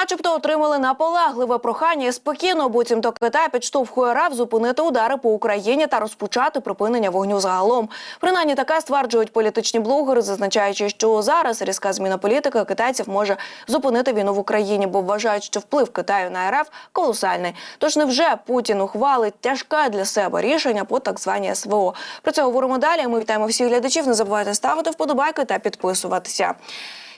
начебто, отримали наполегливе прохання і спокійно, буцімто Китай підштовхує РАФ зупинити удари по Україні та розпочати припинення вогню загалом. Принаймні таке стверджують політичні блогери, зазначаючи, що зараз різка зміна політики китайців може зупинити війну в Україні, бо вважають, що вплив Китаю на РФ колосальний. Тож невже Путін ухвалить тяжке для себе рішення по так званій СВО? Про це говоримо далі. Ми вітаємо всіх глядачів. Не забувайте ставити вподобайки та підписуватися.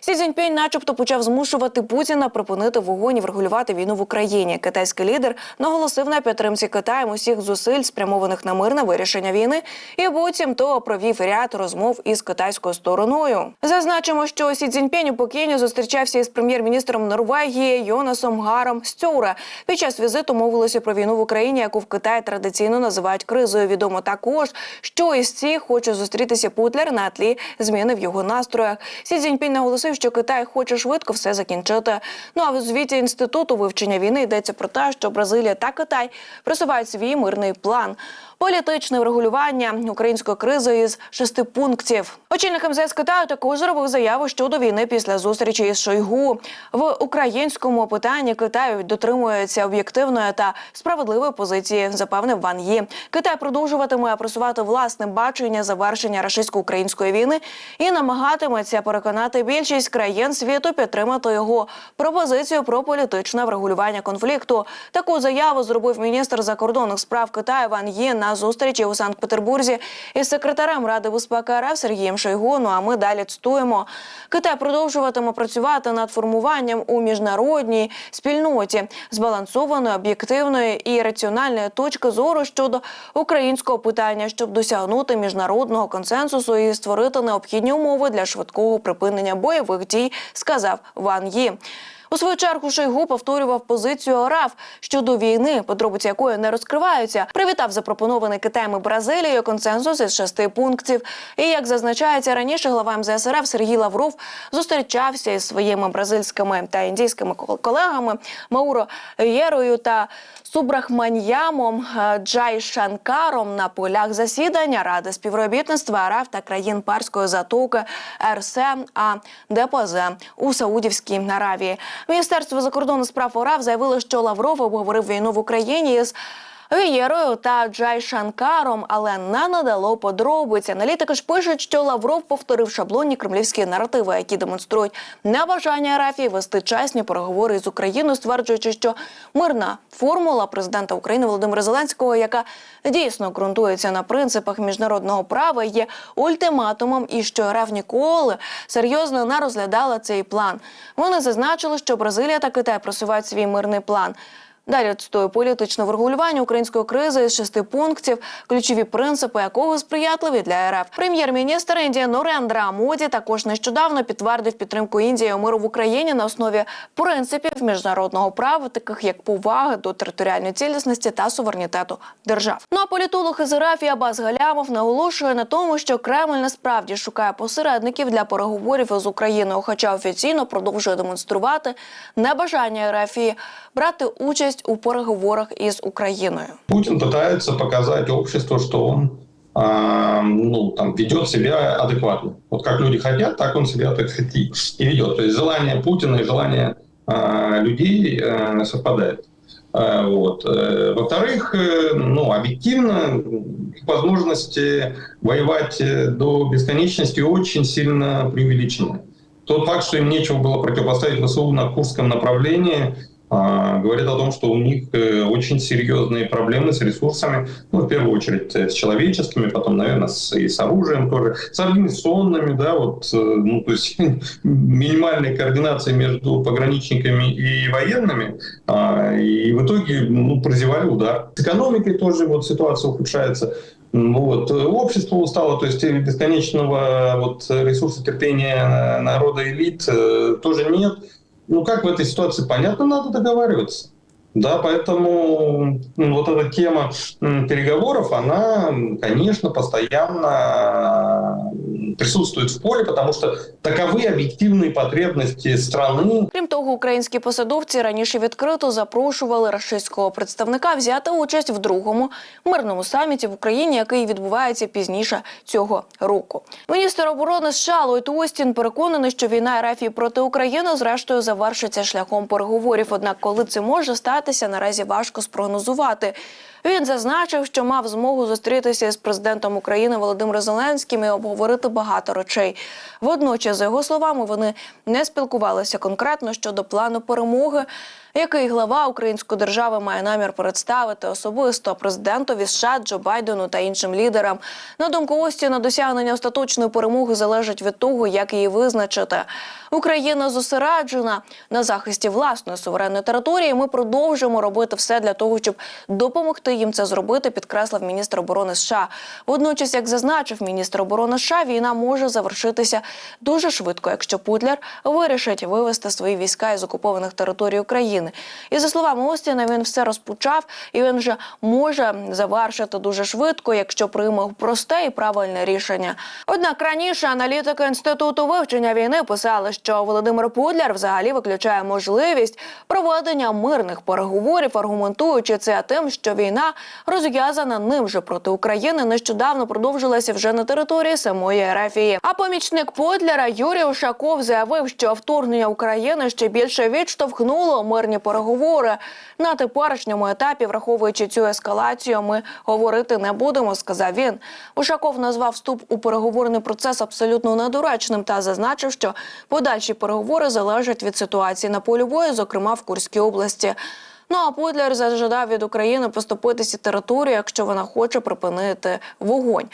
Сі Цзіньпінь начебто почав змушувати Путіна припинити вогонь і врегулювати війну в Україні. Китайський лідер наголосив на підтримці Китаєм усіх зусиль, спрямованих на мирне вирішення війни, і буцім то провів ряд розмов із китайською стороною. Зазначимо, що Сі Цзіньпінь у Пекіні зустрічався із прем'єр-міністром Норвегії Йонасом Гаром Стюре. Під час візиту мовилося про війну в Україні, яку в Китаї традиційно називають кризою. Відомо також, що із ці хоче зустрітися Путлер на тлі зміни в його настроях. Сі Цзіньпінь наголосив, що Китай хоче швидко все закінчити. Ну а в звіті інституту вивчення війни йдеться про те, що Бразилія та Китай просувають свій мирний план. Політичне врегулювання української кризи із шести пунктів. Очільник МЗС Китаю також зробив заяву щодо війни після зустрічі із Шойгу. В українському питанні Китаю дотримується об'єктивної та справедливої позиції, запевнив Ван Ї. Китай продовжуватиме просувати власне бачення завершення рашистсько-української війни і намагатиметься переконати більшість країн світу підтримати його пропозицію про політичне врегулювання конфлікту. Таку заяву зробив міністр закордонних справ Китаю Ван Ї на зустрічі у Санкт-Петербурзі із секретарем Ради безпеки РФ Сергієм Шойгу. Ну а ми далі цитуємо. Китай продовжуватиме працювати над формуванням у міжнародній спільноті збалансованої, об'єктивної і раціональної точки зору щодо українського питання, щоб досягнути міжнародного консенсусу і створити необхідні умови для швидкого припинення бойових дій, сказав Ван Ї. У свою чергу Шойгу повторював позицію РАФ щодо війни, подробиці якої не розкриваються. Привітав запропонований Китаєм Бразилією консенсус із шести пунктів. І як зазначається раніше, глава МЗС РФ Сергій Лавров зустрічався із своїми бразильськими та індійськими кол- колегами Мауро Єрою та Субрахманьямом е, Джай Шанкаром на полях засідання Ради співробітництва РФ та країн Парської затоки РСМ А ДПЗ у Саудівській Аравії. Міністерство закордонних справ ОРАВ заявило, що Лавров обговорив війну в Україні з Вієрою та Джай Шанкаром, але не надало подробиць. Аналітики ж пишуть, що Лавров повторив шаблонні кремлівські наративи, які демонструють небажання Арафії вести чесні переговори з Україною, стверджуючи, що мирна формула президента України Володимира Зеленського, яка дійсно ґрунтується на принципах міжнародного права, є ультиматумом, і що РФ ніколи серйозно не розглядала цей план. Вони зазначили, що Бразилія та Китай просувають свій мирний план. Далі цитую політичне врегулювання української кризи з шести пунктів, ключові принципи якого сприятливі для РФ. Прем'єр-міністр Індії Норендра Моді також нещодавно підтвердив підтримку Індії у миру в Україні на основі принципів міжнародного права, таких як поваги до територіальної цілісності та суверенітету держав. Ну а політолог із РФ Абаз Галямов наголошує на тому, що Кремль насправді шукає посередників для переговорів із Україною, хоча офіційно продовжує демонструвати небажання РФ брати участь у переговорах із Україною. Путин пытается показать обществу, что он а, ну, там, ведет себя адекватно. Вот как люди хотят, так он себя так и ведет. То есть желание Путина и желание а, людей а, совпадает. А, Вот. Э, Во-вторых, э, ну, объективно возможности воевать э, до бесконечности очень сильно преувеличены. Тот факт, что им нечего было противопоставить ВСУ на Курском направлении, говорит о том, что у них э, очень серьезные проблемы с ресурсами, ну, в первую очередь э, с человеческими, потом, наверное, с, и с оружием тоже, с организационными, да, вот, э, ну, то есть минимальной координации между пограничниками и военными, а, и в итоге, ну, прозевали удар. С экономикой тоже вот ситуация ухудшается. Вот. Общество устало, то есть бесконечного вот, ресурса терпения народа элит тоже нет. Ну, как в этой ситуации? Понятно, надо договариваться. Да, поэтому вот эта тема переговоров, она, конечно, постоянно присутствует в поле, потому что таковы объективные потребности страны. Крім того, українські посадовці раніше відкрито запрошували рашистського представника взяти участь в другому мирному саміті в Україні, який відбувається пізніше цього року. Міністр оборони США Ллойд Остін переконаний, що війна РФ проти України зрештою завершиться шляхом переговорів. Однак, коли це може статися, наразі важко спрогнозувати. Він зазначив, що мав змогу зустрітися з президентом України Володимиром Зеленським і обговорити багато речей. Водночас, за його словами, вони не спілкувалися конкретно щодо плану перемоги, який глава української держави має намір представити особисто президентові США Джо Байдену та іншим лідерам. На думку Остіна, досягнення остаточної перемоги залежить від того, як її визначити. Україна зосереджена на захисті власної суверенної території. Ми продовжуємо робити все для того, щоб допомогти їм це зробити, підкреслив міністр оборони США. Водночас, як зазначив міністр оборони США, війна може завершитися дуже швидко, якщо Путлер вирішить вивести свої війська із окупованих територій України. І за словами Остіна, він все розпочав, і він вже може завершити дуже швидко, якщо прийме просте і правильне рішення. Однак раніше аналітики інституту вивчення війни писали, що Володимир Путлер взагалі виключає можливість проведення мирних переговорів, аргументуючи це тим, що війна розв'язана ним же проти України нещодавно продовжилася вже на території самої Ерефії. А помічник Путлера Юрій Ушаков заявив, що вторгнення України ще більше відштовхнуло мирні переговори. На теперішньому етапі, враховуючи цю ескалацію, ми говорити не будемо, сказав він. Ушаков назвав вступ у переговорний процес абсолютно недоречним та зазначив, що подальші переговори залежать від ситуації на полі бою, зокрема в Курській області. Ну а Путлер зажадав від України поступитися територію, якщо вона хоче припинити вогонь.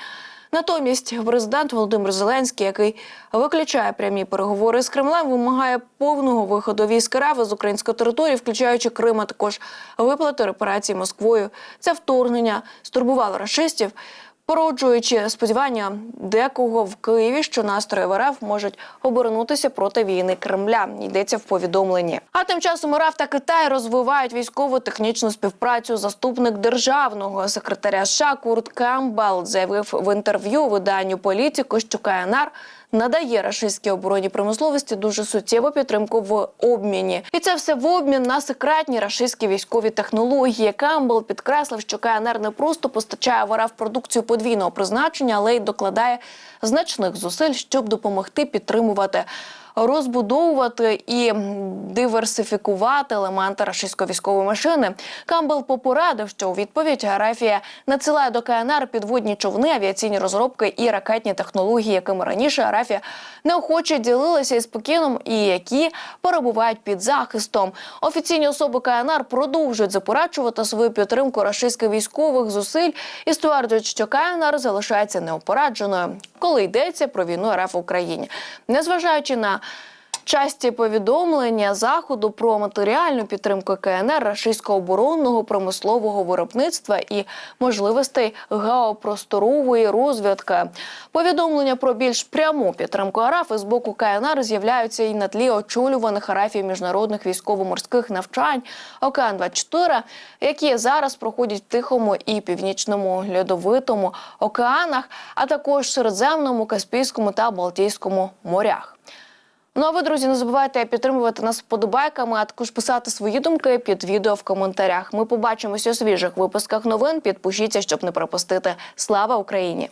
Натомість президент Володимир Зеленський, який виключає прямі переговори з Кремлем, вимагає повного виходу військ РФ з української території, включаючи Крим, а також виплати репарацій Москвою. Це вторгнення стурбувало рашистів. Породжуючи сподівання декого в Києві, що настрої в РФ можуть обернутися проти війни Кремля, йдеться в повідомленні. А тим часом РФ та Китай розвивають військово технічну співпрацю. Заступник державного секретаря США Курт Кембел заявив в інтерв'ю виданню політику, що КНР надає рашистській обороні промисловості дуже суттєву підтримку в обміні, і це все в обмін на секретні рашистські військові технології. Камбл підкреслив, що КНР не просто постачає в продукцію подвійного призначення, але й докладає значних зусиль, щоб допомогти підтримувати. Розбудовувати і диверсифікувати елементи рашистської військової машини. Камбел попередив, що у відповідь Арафія надсилає до КНР підводні човни, авіаційні розробки і ракетні технології, якими раніше Арафія неохоче ділилася із Пекіном і які перебувають під захистом. Офіційні особи КНР продовжують заперечувати свою підтримку рашистських військових зусиль і стверджують, що КНР залишається неопередженою, коли йдеться про війну РФ в Україні, незважаючи на Часті повідомлення заходу про матеріальну підтримку КНР рашистського оборонного промислового виробництва і можливостей геопросторової розвідки. Повідомлення про більш пряму підтримку АРАФ з боку КНР з'являються і на тлі очолюваних арафів міжнародних військово-морських навчань ОКН 24 які зараз проходять в Тихому і Північному льодовитому океанах, а також Середземному, Каспійському та Балтійському морях. Ну а ви, друзі, не забувайте підтримувати нас вподобайками, а також писати свої думки під відео в коментарях. Ми побачимося у свіжих випусках новин. Підпишіться, щоб не пропустити. Слава Україні!